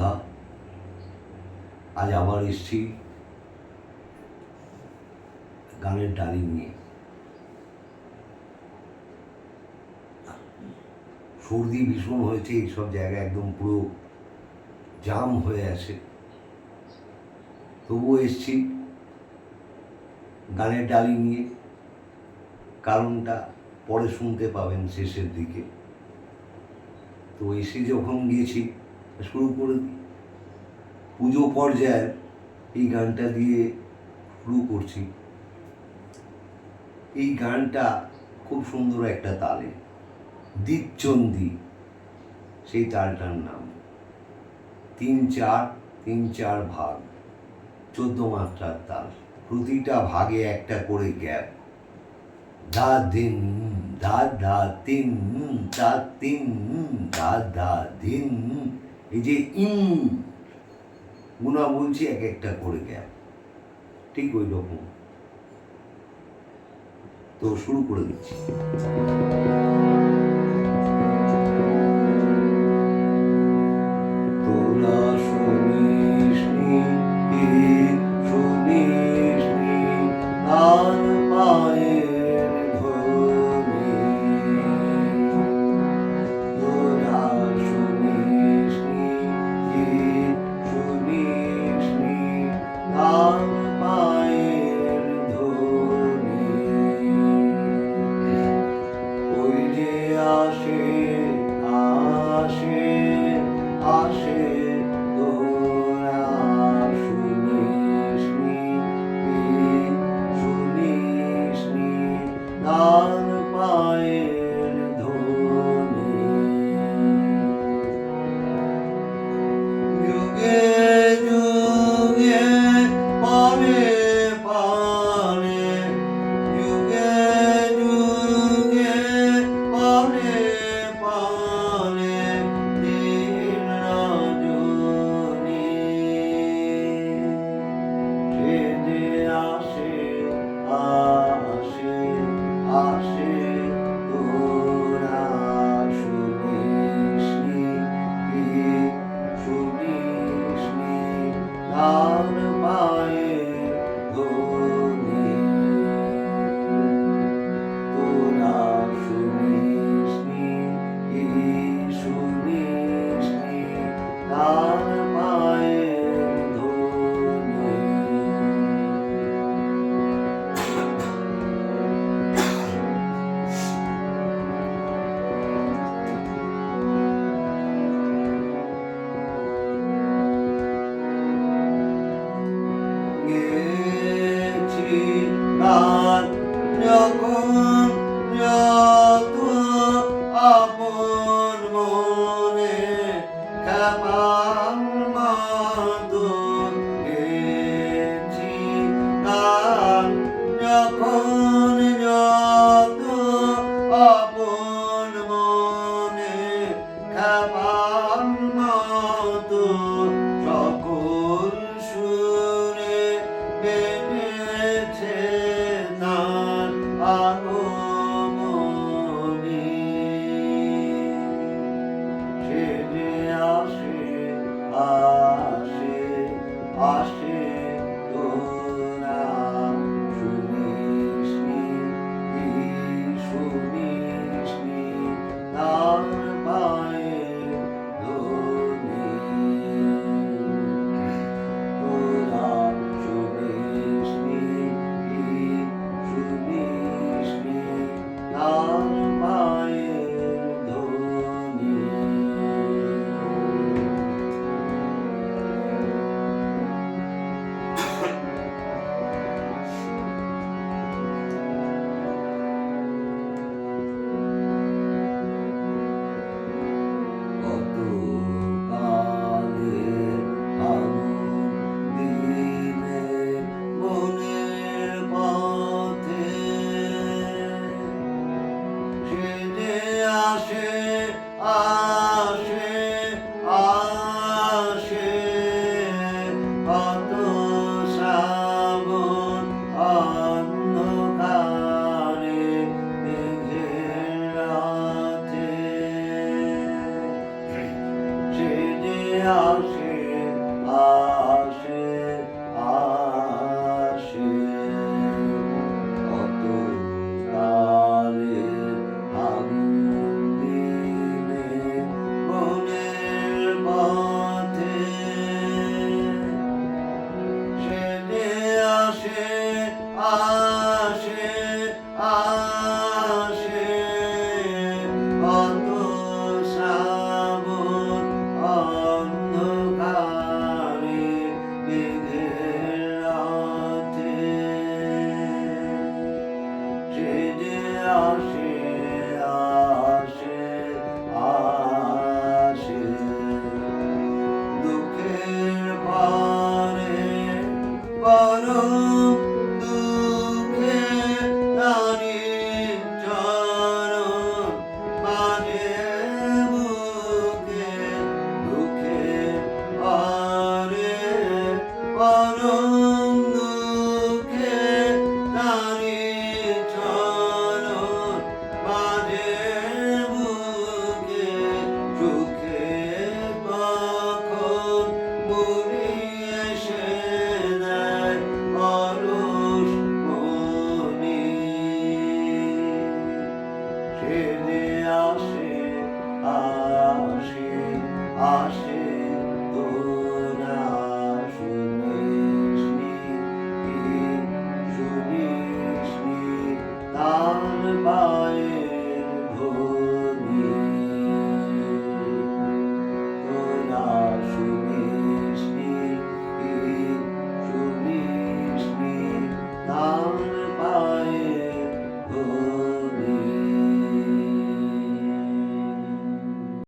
সন্ধ্যা আজ আবার এসছি গানের ডালি নিয়ে। সর্দি ভীষণ হয়েছে, এইসব জায়গায় একদম পুরো জাম হয়ে আছে। তবুও এসছি গানের ডালি নিয়ে। কারণটা পরে শুনতে পাবেন শেষের দিকে। তো এসে যখন গিয়েছি শুরু করে পুজো পর্যায়ের এই গানটা দিয়ে শুরু করছি। এই গানটা খুব সুন্দর একটা তালে দ্বীপচন্দি সেই তালটার নাম। তিন চার তিন চার ভাগ, চোদ্দ মাত্রার তাল। প্রতিটা ভাগে একটা করে গ্যাপ। ধা দিন ধা ধা তিন তা তিন ধা ধা দিন। এই যে ইন, গুণা বলছি এক একটা করে গ্যাপ। ঠিক ওই রকম। তো শুরু করে দিচ্ছি।